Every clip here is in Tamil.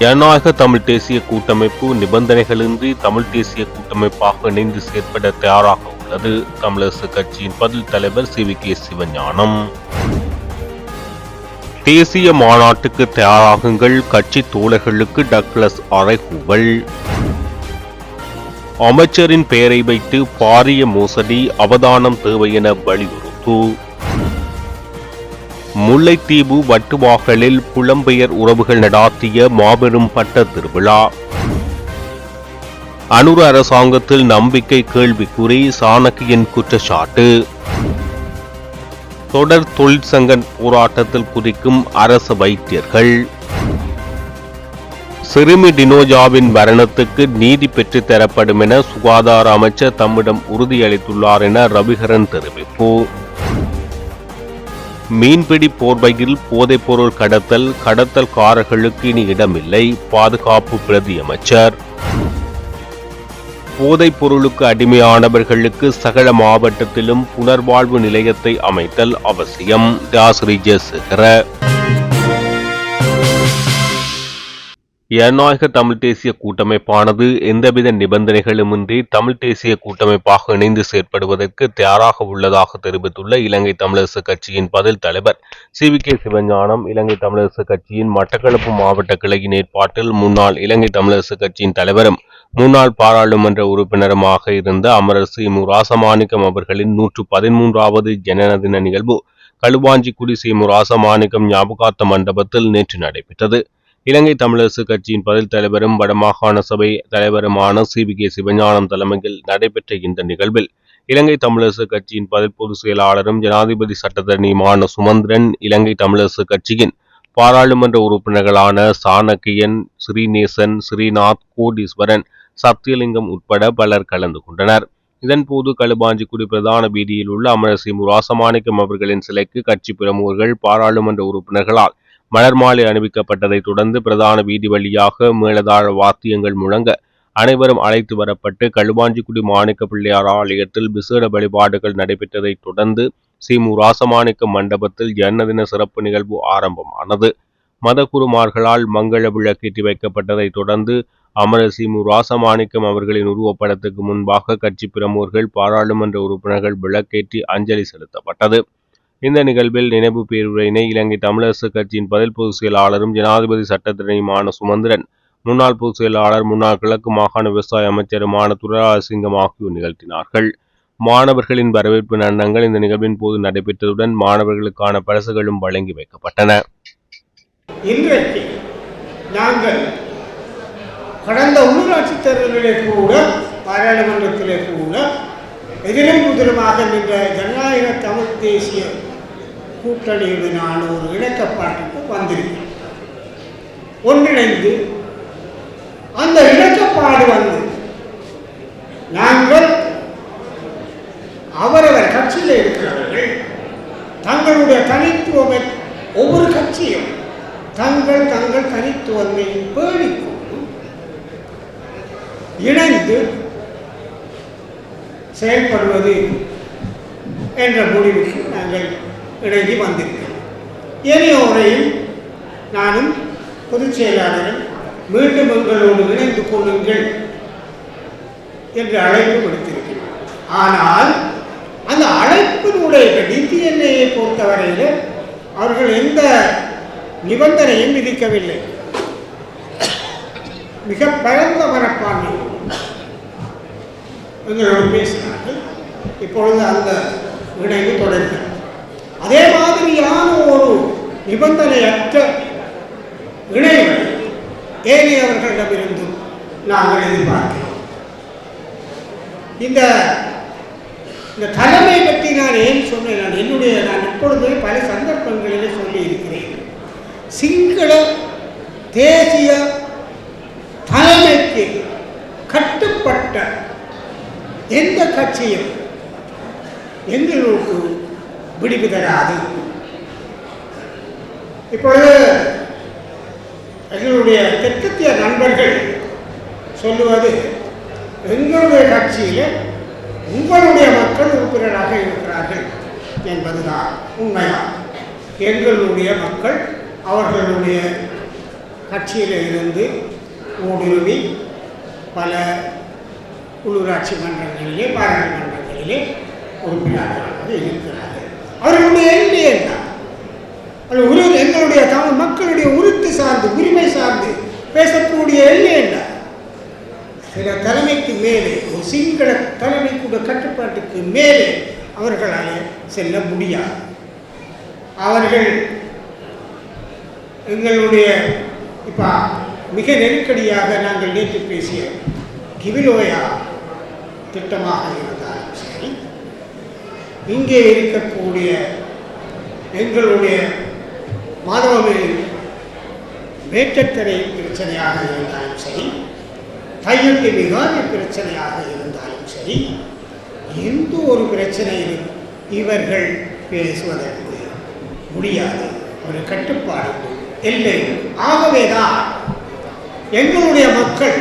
ஜனநாயக தமிழ் தேசிய கூட்டமைப்பு நிபந்தனைகளின்றி தமிழ் தேசிய கூட்டமைப்பாக இணைந்து செயற்பட தயாராக உள்ளது. தமிழரசு கட்சியின் பதில் தலைவர் சி. வி. கே. சிவஞானம். தேசிய மாநாட்டுக்கு தயாராகுங்கள். கட்சி தோழர்களுக்கு டக்ளஸ் அறைகூவல். அமைச்சரின் பெயரை வைத்து பாரிய மோசடி அவதானம் தேவை என வலியுறுத்து முல்லைத்தீவு வட்டுவாகலில் புலம்பெயர் உறவுகள் நடாத்திய மாபெரும் பட்ட திருவிழா. அனுர அரசாங்கத்தில் நம்பிக்கை கேள்விக்குறி சாணக்கியின் குற்றச்சாட்டு. தொடர் தொழிற்சங்க போராட்டத்தில் குதிக்கும் அரச வைத்தியர்கள். சிறுமி டினோஜாவின் மரணத்துக்கு நீதி பெற்றுத் தரப்படும் என சுகாதார அமைச்சர் தம்மிடம் உறுதியளித்துள்ளார் என ரவிகரன் தெரிவிப்பு. மீன்பிடி போர்வையில் போதைப்பொருள் கடத்தல் கடத்தல்காரர்களுக்கு இனி இடமில்லை பாதுகாப்பு பிரதி அமைச்சர். போதைப் பொருளுக்கு அடிமையானவர்களுக்கு சகல மாவட்டத்திலும் புனர்வாழ்வு நிலையத்தை அமைத்தல் அவசியம். தாஸ்ரி ஜெயசேகர. ஜனநாயக தமிழ் தேசிய கூட்டமைப்பானது எந்தவித நிபந்தனைகளுமின்றி தமிழ் தேசிய கூட்டமைப்பாக இணைந்து செயற்படுவதற்கு தயாராக உள்ளதாக தெரிவித்துள்ள இலங்கை தமிழரசு கட்சியின் பதில் தலைவர் C V K Sivagnanam Ilankai Tamilarasu கட்சியின் மட்டக்களப்பு மாவட்ட கிளையின் ஏற்பாட்டில் முன்னாள் இலங்கை தமிழரசு கட்சியின் தலைவரும் முன்னாள் பாராளுமன்ற உறுப்பினருமாக இருந்த அமரர் சி மு ராசமாணிக்கம் அவர்களின் நூற்று பதிமூன்றாவது ஜனன தின நிகழ்வு களுவாஞ்சிக்குடி சி மு ராசமாணிக்கம் ஞாபகார்த்த மண்டபத்தில் நேற்று நடைபெற்றது. இலங்கை தமிழரசு கட்சியின் பதில் தலைவரும் வடமாகாண சபை தலைவருமான சி வி கே சிவஞானம் தலைமையில் நடைபெற்ற இந்த நிகழ்வில் இலங்கை தமிழரசு கட்சியின் பதில் பொதுச் செயலாளரும் ஜனாதிபதி சட்டத்தரணியுமான சுமந்திரன் இலங்கை தமிழரசு கட்சியின் பாராளுமன்ற உறுப்பினர்களான சாணக்கியன் ஸ்ரீநேசன் ஸ்ரீநாத் கோடீஸ்வரன் சத்தியலிங்கம் உட்பட பலர் கலந்து கொண்டனர். இதன்போது களுபாஞ்சிக்குடி பிரதான வீதியில் உள்ள அமரசி முராசமாணிக்கம் அவர்களின் சிலைக்கு கட்சி பிரமுகர்கள் பாராளுமன்ற உறுப்பினர்களால் மலர் மாலை அணிவிக்கப்பட்டதைத் தொடர்ந்து பிரதான வீதி வழியாக மேலதாழ வாத்தியங்கள் முழங்க அனைவரும் அழைத்து வரப்பட்டு களுவாஞ்சிக்குடி மாணிக்க பிள்ளையார் ஆலயத்தில் விசேட வழிபாடுகள் நடைபெற்றதைத் தொடர்ந்து சிமு ராசமாணிக்க மண்டபத்தில் ஜன்மதின சிறப்பு நிகழ்வு ஆரம்பமானது. மதகுருமார்களால் மங்கள விளக்கேற்றி வைக்கப்பட்டதைத் தொடர்ந்து அமரர் சி ராசமாணிக்கம் அவர்களின் உருவப்படத்துக்கு முன்பாக கட்சி பிரமுகர்கள் பாராளுமன்ற உறுப்பினர்கள் விளக்கேற்றி அஞ்சலி செலுத்தப்பட்டது. இந்த நிகழ்வில் நினைவு பேருரையினை இலங்கை தமிழரசு கட்சியின் பதில் பொதுச் செயலாளரும் ஜனாதிபதி சட்டத்திரையுமான சுமந்திரன் முன்னாள் பொதுச் செயலாளர் முன்னாள் கிழக்கு மாகாண விவசாய அமைச்சருமான துரராசிங்கம் ஆகியோர் நிகழ்த்தினார்கள். மாணவர்களின் வரவேற்பு நடனங்கள் இந்த நிகழ்வின் போது நடைபெற்றதுடன் மாணவர்களுக்கான பரிசுகளும் வழங்கி வைக்கப்பட்டன. இன்றைக்கு நாங்கள் கடந்த உள்ளாட்சி தேர்தலிலே கூட பாராளுமன்றத்திலே கூட எதிரும் புதிரமாக நின்ற ஜனநாயக தமிழ் தேசிய கூட்டணியுடனான ஒரு இணக்கப்பாட்டுக்கு வந்திருக்கிறோம் ஒன்றிணைந்து அந்த இணக்கப்பாடு வந்து நாங்கள் அவரவர் கட்சியில் இருக்கிறவர்கள் தங்களுடைய தனித்துவமை ஒவ்வொரு கட்சியும் தங்கள் தங்கள் தனித்துவத்தை பேணிக்கொண்டு இணைந்து செயல்படுவது என்ற முடிவுக்கு நாங்கள் இணங்கி வந்திருக்கிறேன். ஏனைய உரையில் நானும் பொதுச் செயலாளரும் மீண்டும் எங்களோடு இணைந்து கொள்ளுங்கள் என்று அழைப்பு விடுத்திருக்கிறேன். ஆனால் அந்த அழைப்பினுடைய டிபிஎன்ஐயை பொறுத்தவரையில் அவர்கள் எந்த நிபந்தனையும் விதிக்கவில்லை. மிக பரந்த மனப்பான்மை. எங்களோடு பேசினார்கள். இப்பொழுது அந்த இணைவு தொடர்கிறது. அதே மாதிரியான ஒரு நிபந்தனையற்ற இணைவை ஏனையவர்களிடமிருந்தும் நாங்கள் எதிர்பார்க்கிறோம். இந்த இந்த தலைமை பற்றி நான் ஏன் சொன்னேன்? நான் என்னுடைய நான் இப்பொழுதே பல சந்தர்ப்பங்களிலே சொல்லி இருக்கிறேன் சிங்கள தேசிய தலைமைக்கு கட்டுப்பட்ட எந்த கட்சியும் எங்களுக்கு விடிவு தராது இப்பொழுது எங்களுடைய தெற்கத்திய நண்பர்கள் சொல்லுவது எங்களுடைய கட்சியில் உங்களுடைய மக்கள் உறுப்பினராக இருக்கிறார்கள் என்பதுதான் உண்மையா? எங்களுடைய மக்கள் அவர்களுடைய கட்சியில் இருந்து ஊடுருவி பல உள்ளூராட்சி மன்றங்களிலே பாராளுமன்றங்களிலே உறுப்பினர்களாக இருக்கிறார்கள். அவர்களுடைய எண்ணி என்ன? உரு எங்களுடைய தமிழ் மக்களுடைய உருத்து சார்ந்து உரிமை சார்ந்து பேசக்கூடிய எண்ணி என்ன? சில தலைமைக்கு மேலே ஒரு சிங்கள தலைமைக்குள்ள கட்டுப்பாட்டுக்கு மேலே அவர்களால் செல்ல முடியாது. அவர்கள் எங்களுடைய இப்போ மிக நெருக்கடியாக நாங்கள் நேற்று பேசிய கிவிலோயா திட்டமாக இருந்தாலும் இங்கே இருக்கக்கூடிய எங்களுடைய மாணவர்களின் வேட்டத்தரை பிரச்சனையாக இருந்தாலும் சரி கையெழுத்து விகாரி பிரச்சனையாக இருந்தாலும் சரி எந்த ஒரு பிரச்சனையிலும் இவர்கள் பேசுவதற்கு முடியாது. ஒரு கட்டுப்பாடு இல்லை. ஆகவே தான் ஆகவேதான் எங்களுடைய மக்கள்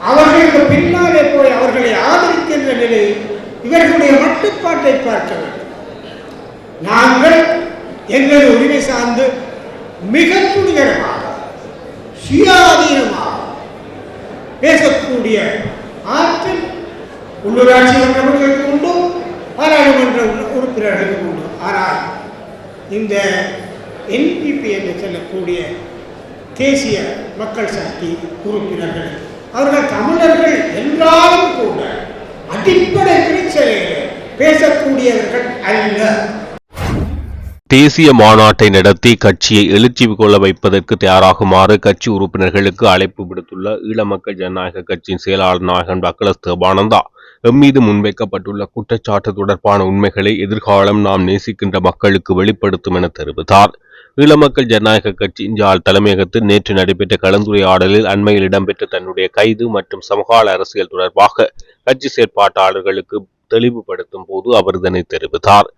அவர்களுக்கு பின்னாலே போய் அவர்களை ஆதரிக்கின்ற நிலை இவர்களுடைய மட்டுப்பாட்டை பார்க்க வேண்டும். நாங்கள் எங்கள் உரிமை சார்ந்து மிக துணிகரமாக சுயாதீனமாக பேசக்கூடிய ஆற்றல் உள்ளூராட்சி மன்றங்களுக்கு உண்டு பாராளுமன்ற உறுப்பினர்களுக்கு உண்டு. ஆனால் இந்த என்பிபி என்று சொல்லக்கூடிய தேசிய மக்கள் சக்தி உறுப்பினர்கள் அவர்கள் தமிழர்கள் என்றாலும் கூட அடிப்படை பிரச்சனைகளை பேசக்கூடியவர்கள் அல்ல. தேசிய மாநாட்டை நடத்தி கட்சியை எழுச்சி கொள்ள வைப்பதற்கு தயாராகுமாறு கட்சி உறுப்பினர்களுக்கு அழைப்பு விடுத்துள்ள ஈழமக்கள் ஜனநாயக கட்சியின் செயலாளர் நாயகன் டக்ளஸ் தேபானந்தா எம்மீது முன்வைக்கப்பட்டுள்ள குற்றச்சாட்டு தொடர்பான உண்மைகளை எதிர்காலம் நாம் நேசிக்கின்ற மக்களுக்கு வெளிப்படுத்தும் என தெரிவித்தார். ஈழமக்கள் ஜனநாயக கட்சியின் யாழ் தலைமையகத்தில் நேற்று நடைபெற்ற கலந்துரையாடலில் அண்மையில் இடம்பெற்ற தன்னுடைய கைது மற்றும் சமகால அரசியல் தொடர்பாக கட்சி செயற்பாட்டாளர்களுக்கு தெளிவுபடுத்தும் போது அவர் இதனை தெரிவித்தார்.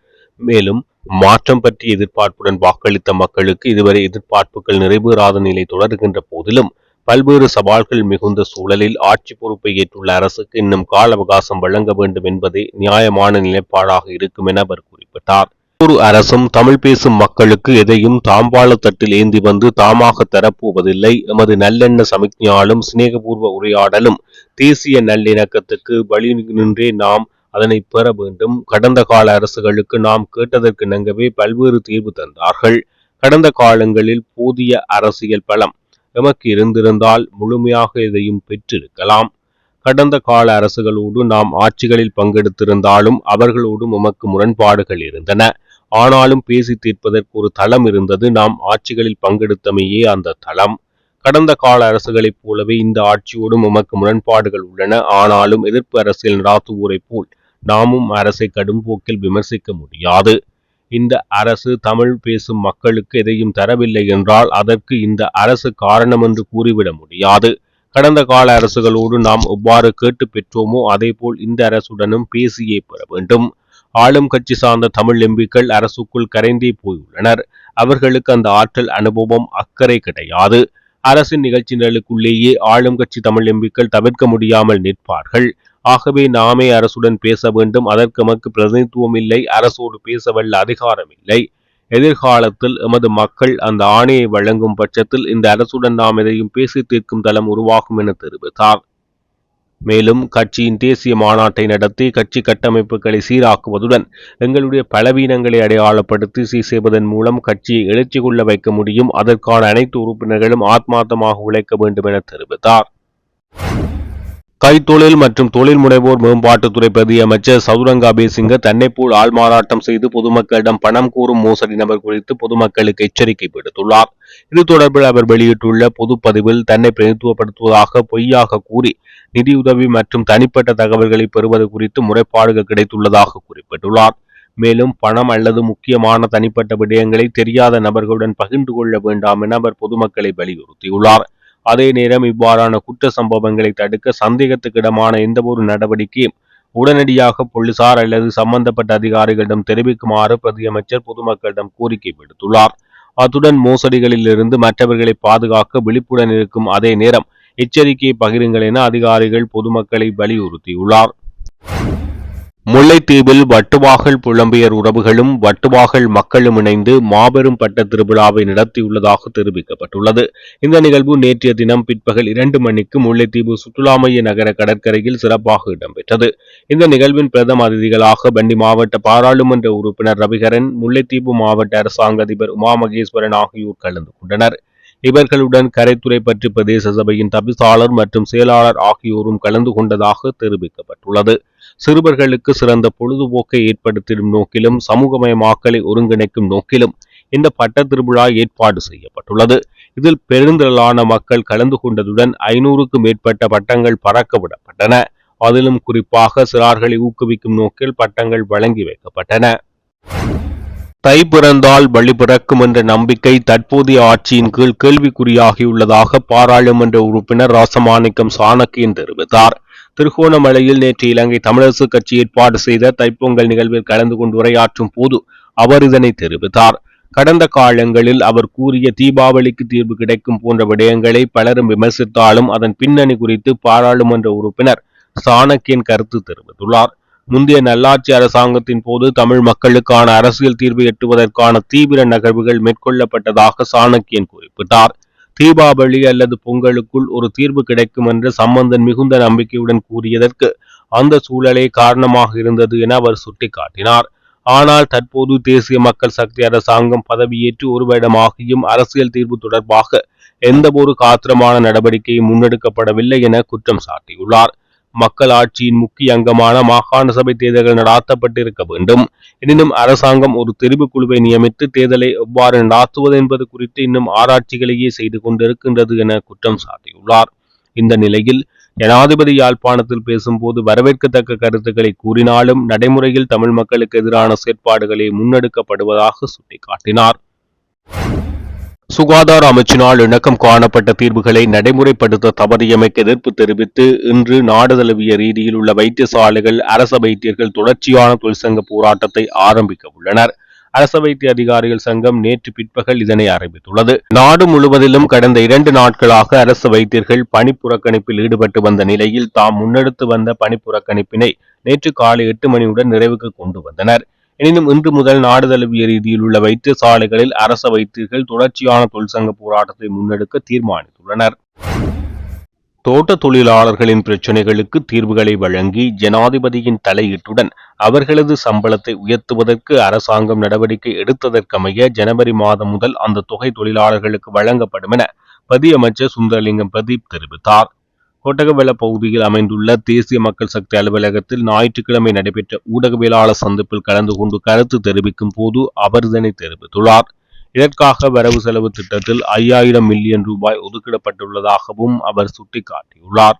மேலும் மாற்றம் பற்றிய எதிர்பார்ப்புடன் வாக்களித்த மக்களுக்கு இதுவரை எதிர்பார்ப்புகள் நிறைவேறாத நிலை தொடர்கின்ற போதிலும் பல்வேறு சவால்கள் மிகுந்த சூழலில் ஆட்சி பொறுப்பை ஏற்றுள்ள அரசுக்கு இன்னும் கால அவகாசம் வழங்க வேண்டும் என்பதே நியாயமான நிலைப்பாடாக இருக்கும் என அவர் குறிப்பிட்டார். ஒவ்வொரு அரசும் தமிழ் பேசும் மக்களுக்கு எதையும் தாம்பாள தட்டில் ஏந்தி வந்து தாமாக தரப்போவதில்லை. எமது நல்லெண்ண சமிக்ஞாலும் சிநேகபூர்வ உரையாடலும் தேசிய நல்லிணக்கத்துக்கு வழி நின்றே நாம் அதனை பெற வேண்டும். கடந்த கால அரசுகளுக்கு நாம் கேட்டதற்கு நங்கவே பல்வேறு தீர்வு தந்தார்கள். கடந்த காலங்களில் போதிய அரசியல் பலம் எமக்கு இருந்திருந்தால் முழுமையாக இதையும் பெற்றிருக்கலாம். கடந்த கால அரசுகளோடு நாம் ஆட்சிகளில் பங்கெடுத்திருந்தாலும் அவர்களோடும் உமக்கு முரண்பாடுகள் இருந்தன. ஆனாலும் பேசி தீர்ப்பதற்கு ஒரு தளம் இருந்தது. நாம் ஆட்சிகளில் பங்கெடுத்தமையே அந்த தளம். கடந்த கால அரசுகளைப் போலவே இந்த ஆட்சியோடும் உமக்கு முரண்பாடுகள் உள்ளன. ஆனாலும் எதிர்ப்பு அரசியல் நடாத்துவோரைப் போல் நாமும் அரசை கடும் போக்கில் விமர்சிக்க முடியாது. இந்த அரசு தமிழ் பேசும் மக்களுக்கு எதையும் தரவில்லை என்றால் அதற்கு இந்த அரசு காரணம் என்று கூறிவிட முடியாது. கடந்த கால அரசுகளோடு நாம் எவ்வாறு கேட்டு பெற்றோமோ அதேபோல் இந்த அரசுடனும் பேசியே பெற வேண்டும். ஆளும் கட்சி சார்ந்த தமிழ் எம்பிக்கள் அரசுக்குள் கரைந்தே போயுள்ளனர். அவர்களுக்கு அந்த ஆற்றல் அனுபவம் அக்கறை கிடையாது. அரசின் நிகழ்ச்சிகளுக்குள்ளேயே ஆளும் கட்சி தமிழ் எம்பிக்கள் தவிர்க்க முடியாமல் நிற்பார்கள். ஆகவே நாமே அரசுடன் பேச வேண்டும். அதற்கு எமக்கு பிரதிநிதித்துவம் இல்லை. அரசோடு பேச வல்ல அதிகாரம் இல்லை. எதிர்காலத்தில் எமது மக்கள் அந்த ஆணையை வழங்கும் பட்சத்தில் இந்த அரசுடன் நாம் எதையும் பேசி தீர்க்கும் தளம் உருவாகும் என தெரிவித்தார். மேலும் கட்சியின் தேசிய மாநாட்டை நடத்தி கட்சி கட்டமைப்புகளை சீராக்குவதுடன் எங்களுடைய பலவீனங்களை அடையாளப்படுத்தி சீர் செய்வதன் மூலம் கட்சியை எழுச்சி கொள்ள வைக்க முடியும். அதற்கான அனைத்து உறுப்பினர்களும் ஆத்மார்த்தமாக உழைக்க வேண்டும் என தெரிவித்தார். கைத்தொழில் மற்றும் தொழில் முனைவோர் மேம்பாட்டுத்துறை பிரதி அமைச்சர் சதுரங்கா பேசிங்க தன்னைப்போல் ஆள்மாறாட்டம் செய்து பொதுமக்களிடம் பணம் கூறும் மோசடி நபர் குறித்து பொதுமக்களுக்கு எச்சரிக்கை விடுத்துள்ளார். இது தொடர்பில் அவர் வெளியிட்டுள்ள பொதுப்பதிவில் தன்னை பிரதித்துவப்படுத்துவதாக பொய்யாக கூறி நிதியுதவி மற்றும் தனிப்பட்ட தகவல்களை பெறுவது குறித்து முறைப்பாடுகள் கிடைத்துள்ளதாக குறிப்பிட்டுள்ளார். மேலும் பணம் அல்லது முக்கியமான தனிப்பட்ட விடயங்களை தெரியாத நபர்களுடன் பகிர்ந்து கொள்ள வேண்டாம் என அவர் பொதுமக்களை வலியுறுத்தியுள்ளார். அதே நேரம் இவ்வாறான குற்ற சம்பவங்களை தடுக்க சந்தேகத்துக்கிடமான எந்தவொரு நடவடிக்கையும் உடனடியாக போலீசார் அல்லது சம்பந்தப்பட்ட அதிகாரிகளிடம் தெரிவிக்குமாறு பிரதியமைச்சர் பொதுமக்களிடம் கோரிக்கை விடுத்துள்ளார். அத்துடன் மோசடிகளில் இருந்து மற்றவர்களை பாதுகாக்க விழிப்புடன் இருக்கும் அதே நேரம் எச்சரிக்கையை பகிருங்கள் என அதிகாரிகள் பொதுமக்களை வலியுறுத்தியுள்ளார். முல்லைத்தீவில் வட்டுவாகல் புலம்பெயர் உறவுகளும் வட்டுவாகல் மக்களும் இணைந்து மாபெரும் பட்ட திருவிழாவை நடத்தியுள்ளதாக தெரிவிக்கப்பட்டுள்ளது. இந்த நிகழ்வு நேற்றைய தினம் பிற்பகல் இரண்டு மணிக்கு முல்லைத்தீவு சுற்றுலாமைய நகர கடற்கரையில் சிறப்பாக இடம்பெற்றது. இந்த நிகழ்வின் பிரதம அதிதிகளாக பண்டி மாவட்ட பாராளுமன்ற உறுப்பினர் ரவிகரன் முல்லைத்தீவு மாவட்ட அரசாங்க அதிபர் உமா மகேஸ்வரன் ஆகியோர் கலந்து கொண்டனர். இவர்களுடன் கரைத்துறை பற்றி பிரதேச சபையின் தவிசாளர் மற்றும் செயலாளர் ஆகியோரும் கலந்து கொண்டதாக தெரிவிக்கப்பட்டுள்ளது. சிறுவர்களுக்கு சிறந்த பொழுதுபோக்கை ஏற்படுத்திடும் நோக்கிலும் சமூகமயமாக்கலை ஒருங்கிணைக்கும் நோக்கிலும் இந்த பட்ட திருவிழா ஏற்பாடு செய்யப்பட்டுள்ளது. இதில் பெருந்திரளான மக்கள் கலந்து கொண்டதுடன் ஐநூறுக்கும் மேற்பட்ட பட்டங்கள் பறக்க விடப்பட்டன அதிலும் குறிப்பாக சிறார்களை ஊக்குவிக்கும் நோக்கில் பட்டங்கள் வழங்கி வைக்கப்பட்டன. தை பிறந்தால் வழி பிறக்கும் என்ற நம்பிக்கை தற்போதைய ஆட்சியின் கீழ் கேள்விக்குறியாகியுள்ளதாக பாராளுமன்ற உறுப்பினர் ராசமாணிக்கம் சாணக்கியன் தெரிவித்தார். திருகோணமலையில் நேற்று இலங்கை தமிழரசு கட்சி ஏற்பாடு செய்த தைப்பொங்கல் நிகழ்வில் கலந்து கொண்டு உரையாற்றும் போது அவர் இதனை தெரிவித்தார். கடந்த காலங்களில் அவர் கூறிய தீபாவளிக்கு தீர்வு கிடைக்கும் போன்ற விடயங்களை பலரும் விமர்சித்தாலும் அதன் பின்னணி குறித்து பாராளுமன்ற உறுப்பினர் சாணக்கியன் கருத்து தெரிவித்துள்ளார். முந்தைய நல்லாட்சி அரசாங்கத்தின் போது தமிழ் மக்களுக்கான அரசியல் தீர்வு எட்டுவதற்கான தீவிர நகர்வுகள் மேற்கொள்ளப்பட்டதாக சாணக்கியன் குறிப்பிட்டார். தீபாவளி அல்லது பொங்கலுக்குள் ஒரு தீர்வு கிடைக்கும் என்று சம்பந்தன் மிகுந்த நம்பிக்கையுடன் கூறியதற்கு அந்த சூழலே காரணமாக இருந்தது என அவர் சுட்டிக்காட்டினார். ஆனால் தற்போது தேசிய மக்கள் சக்தி அரசாங்கம் பதவியேற்று ஒரு வருடமாகியும் அரசியல் தீர்வு தொடர்பாக எந்த ஒரு காத்திரமான நடவடிக்கையும் முன்னெடுக்கப்படவில்லை என குற்றம் சாட்டியுள்ளார். மக்கள் ஆட்சியின் முக்கிய அங்கமான மாகாண சபை தேர்தல்கள் நடாத்தப்பட்டிருக்க வேண்டும். எனினும் அரசாங்கம் ஒரு தெரிவுக்குழுவை நியமித்து தேர்தலை எவ்வாறு நடாத்துவது என்பது குறித்து இன்னும் ஆராய்ச்சிகளையே செய்து கொண்டிருக்கின்றது என குற்றம் சாட்டியுள்ளார். இந்த நிலையில் ஜனாதிபதி யாழ்ப்பாணத்தில் பேசும்போது வரவேற்கத்தக்க கருத்துக்களை கூறினாலும் நடைமுறையில் தமிழ் மக்களுக்கு எதிரான செயற்பாடுகளே முன்னெடுக்கப்படுவதாக சுட்டிக்காட்டினார். சுகாதார அமைச்சினால் இணக்கம் காணப்பட்ட தீர்வுகளை நடைமுறைப்படுத்த தவறியமைக்கு எதிர்ப்பு தெரிவித்து இன்று நாடு தழுவிய ரீதியில் உள்ள வைத்தியசாலைகள் அரச வைத்தியர்கள் தொடர்ச்சியான தொழிற்சங்க போராட்டத்தை ஆரம்பிக்க உள்ளனர். அரச வைத்திய அதிகாரிகள் சங்கம் நேற்று பிற்பகல் இதனை அறிவித்துள்ளது. நாடு முழுவதிலும் கடந்த இரண்டு நாட்களாக அரசு வைத்தியர்கள் பணிப்புறக்கணிப்பில் ஈடுபட்டு வந்த நிலையில் தாம் முன்னெடுத்து வந்த பணிப்புறக்கணிப்பினை நேற்று காலை எட்டு மணியுடன் நிறைவுக்கு கொண்டு வந்தனர். எனினும் இன்று முதல் நாடு தழுவிய ரீதியில் உள்ள வைத்தியசாலைகளில் அரச வைத்தியர்கள் தொடர்ச்சியான தொழிற்சங்க போராட்டத்தை முன்னெடுக்க தீர்மானித்துள்ளனர். தோட்ட தொழிலாளர்களின் பிரச்சினைகளுக்கு தீர்வுகளை வழங்கி ஜனாதிபதியின் தலையீட்டுடன் அவர்களது சம்பளத்தை உயர்த்துவதற்கு அரசாங்கம் நடவடிக்கை எடுத்ததற்கமைய ஜனவரி மாதம் முதல் அந்த தொகை தொழிலாளர்களுக்கு வழங்கப்படும் என பிரதி அமைச்சர் சுந்தரலிங்கம் பிரதீப் தெரிவித்தார். கொட்டகவெள பகுதியில் அமைந்துள்ள தேசிய மக்கள் சக்தி அலுவலகத்தில் ஞாயிற்றுக்கிழமை நடைபெற்ற ஊடகவியலாளர் சந்திப்பில் கலந்து கொண்டு கருத்து தெரிவிக்கும் போது அவர் இதனை தெரிவித்துள்ளார். இதற்காக வரவு செலவு திட்டத்தில் ஐயாயிரம் மில்லியன் ரூபாய் ஒதுக்கிடப்பட்டுள்ளதாகவும் அவர் சுட்டிக்காட்டியுள்ளார்.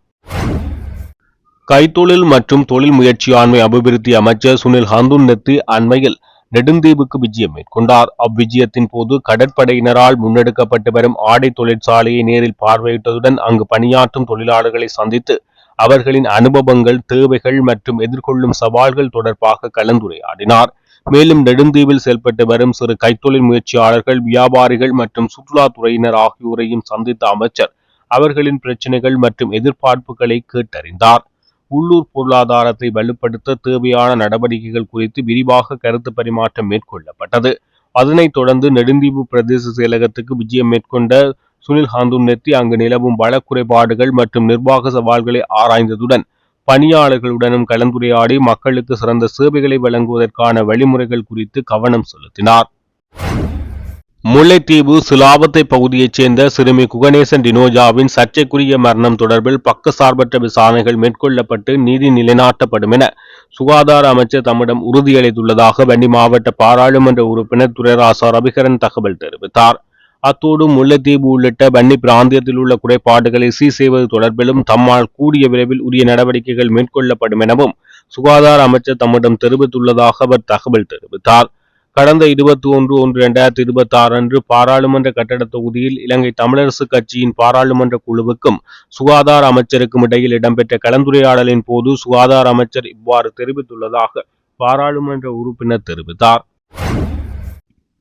கைத்தொழில் மற்றும் தொழில் முயற்சியாண்மை அபிவிருத்தி அமைச்சர் சுனில் ஹந்துன்னெத்து அண்மையில் நெடுந்தீவுக்கு விஜயம் மேற்கொண்டார். அவ்விஜயத்தின் போது கடற்படையினரால் முன்னெடுக்கப்பட்டு வரும் ஆடை தொழிற்சாலையை நேரில் பார்வையிட்டதுடன் அங்கு பணியாற்றும் தொழிலாளர்களை சந்தித்து அவர்களின் அனுபவங்கள் தேவைகள் மற்றும் எதிர்கொள்ளும் சவால்கள் தொடர்பாக கலந்துரையாடினார். மேலும் நெடுந்தீவில் செயல்பட்டு வரும் சிறு கைத்தொழில் முயற்சியாளர்கள் வியாபாரிகள் மற்றும் சுற்றுலாத்துறையினர் ஆகியோரையும் சந்தித்த அமைச்சர் அவர்களின் பிரச்சினைகள் மற்றும் எதிர்பார்ப்புகளை கேட்டறிந்தார். உள்ளூர் பொருளாதாரத்தை வலுப்படுத்த தேவையான நடவடிக்கைகள் குறித்து விரிவாக கருத்து பரிமாற்றம் மேற்கொள்ளப்பட்டது. அதனைத் தொடர்ந்து நெடுந்தீவு பிரதேச செயலகத்துக்கு விஜயம் மேற்கொண்ட சுனில் ஹாந்துன்னெத்தி அங்கு நிலவும் வள குறைபாடுகள் மற்றும் நிர்வாக சவால்களை ஆராய்ந்ததுடன் பணியாளர்களுடனும் கலந்துரையாடி மக்களுக்கு சிறந்த சேவைகளை வழங்குவதற்கான வழிமுறைகள் குறித்து கவனம் செலுத்தினார். முல்லைத்தீவு சிலாவத்தை பகுதியைச் சேர்ந்த சிறுமி குகணேசன் டினோஜாவின் சர்ச்சைக்குரிய மரணம் தொடர்பில் பக்கசார்பற்ற விசாரணைகள் மேற்கொள்ளப்பட்டு நீதி நிலைநாட்டப்படும் என சுகாதார அமைச்சர் தம்மிடம் உறுதியளித்துள்ளதாக வன்னி மாவட்ட பாராளுமன்ற உறுப்பினர் துரைராசா ரவிகரன் தகவல் தெரிவித்தார். அத்தோடு முல்லைத்தீவு உள்ளிட்ட வன்னி பிராந்தியத்தில் உள்ள குறைபாடுகளை சீர் செய்வது தொடர்பிலும் தம்மால் கூடிய விரைவில் உரிய நடவடிக்கைகள் மேற்கொள்ளப்படும் எனவும் சுகாதார அமைச்சர் தம்மிடம் தெரிவித்துள்ளதாக அவர் தகவல் தெரிவித்தார். கடந்த இருபத்தி ஒன்று ஒன்று இரண்டாயிரத்தி இருபத்தி ஆறு அன்று பாராளுமன்ற கட்டட தொகுதியில் இலங்கை தமிழரசு கட்சியின் பாராளுமன்ற குழுவுக்கும் சுகாதார அமைச்சருக்கும் இடையில் இடம்பெற்ற கலந்துரையாடலின் போது சுகாதார அமைச்சர் இவ்வாறு தெரிவித்துள்ளதாக பாராளுமன்ற உறுப்பினர் தெரிவித்தார்.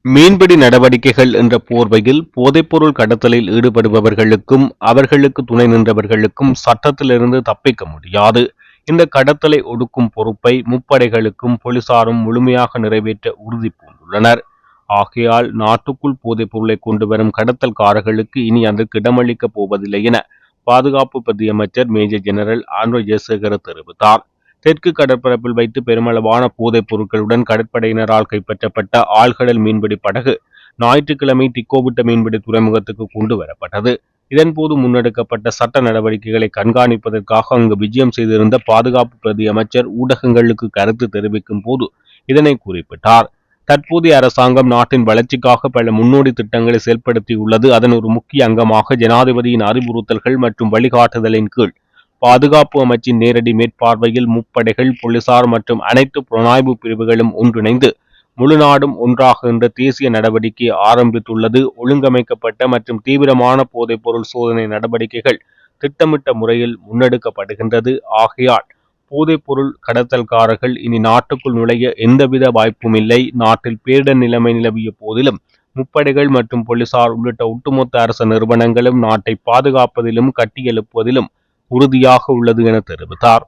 மீன்பிடி நடவடிக்கைகள் என்ற போர்வையில் போதைப்பொருள் கடத்தலில் ஈடுபடுபவர்களுக்கும் அவர்களுக்கு துணை நின்றவர்களுக்கும் சட்டத்திலிருந்து தப்பிக்க முடியாது. இந்த கடத்தலை ஒடுக்கும் பொறுப்பை முப்படைகளுக்கும் போலீசாரும் முழுமையாக நிறைவேற்ற உறுதி பூண்டுள்ளனர். ஆகையால் நாட்டுக்குள் போதைப் பொருளை கொண்டு வரும் கடத்தல்காரர்களுக்கு இனி அதற்கு இடமளிக்கப் போவதில்லை என பாதுகாப்பு பிரதியமைச்சர் மேஜர் ஜெனரல் ஆண்ட்ரோ ஜெயசேகர தெரிவித்தார். தெற்கு கடற்பரப்பில் வைத்து பெருமளவான போதைப் பொருட்களுடன் கடற்படையினரால் கைப்பற்றப்பட்ட ஆழ்கடல் மீன்பிடி படகு ஞாயிற்றுக்கிழமை திக்கோவிட்ட மீன்பிடி துறைமுகத்துக்கு கொண்டு வரப்பட்டது. இதன்போது முன்னெடுக்கப்பட்ட சட்ட நடவடிக்கைகளை கண்காணிப்பதற்காக அங்கு விஜயம் செய்திருந்த பாதுகாப்பு பிரதி அமைச்சர் ஊடகங்களுக்கு கருத்து தெரிவிக்கும் போது இதனை குறிப்பிட்டார். தற்போதைய அரசாங்கம் நாட்டின் வளர்ச்சிக்காக பல முன்னோடி திட்டங்களை செயல்படுத்தியுள்ளது. அதன் ஒரு முக்கிய அங்கமாக ஜனாதிபதியின் அறிவுறுத்தல்கள் மற்றும் வழிகாட்டுதலின் கீழ் பாதுகாப்பு அமைச்சின் நேரடி மேற்பார்வையில் முப்படைகள் போலீசார் மற்றும் அனைத்து புலனாய்வு பிரிவுகளும் ஒன்றிணைந்து முழு நாடும் ஒன்றாகுகின்ற தேசிய நடவடிக்கை ஆரம்பித்துள்ளது. ஒழுங்கமைக்கப்பட்ட மற்றும் தீவிரமான போதைப்பொருள் சோதனை நடவடிக்கைகள் திட்டமிட்ட முறையில் முன்னெடுக்கப்படுகின்றது. ஆகையால் போதைப்பொருள் கடத்தல்காரர்கள் இனி நாட்டுக்குள் நுழைய எந்தவித வாய்ப்பும் இல்லை. நாட்டில் பேரிடர் நிலைமை நிலவிய போதிலும் முப்படைகள் மற்றும் போலீசார் உள்ளிட்ட ஒட்டுமொத்த அரசு நிறுவனங்களும் நாட்டை பாதுகாப்பதிலும் கட்டியெழுப்புவதிலும் உறுதியாக உள்ளது என தெரிவித்தார்.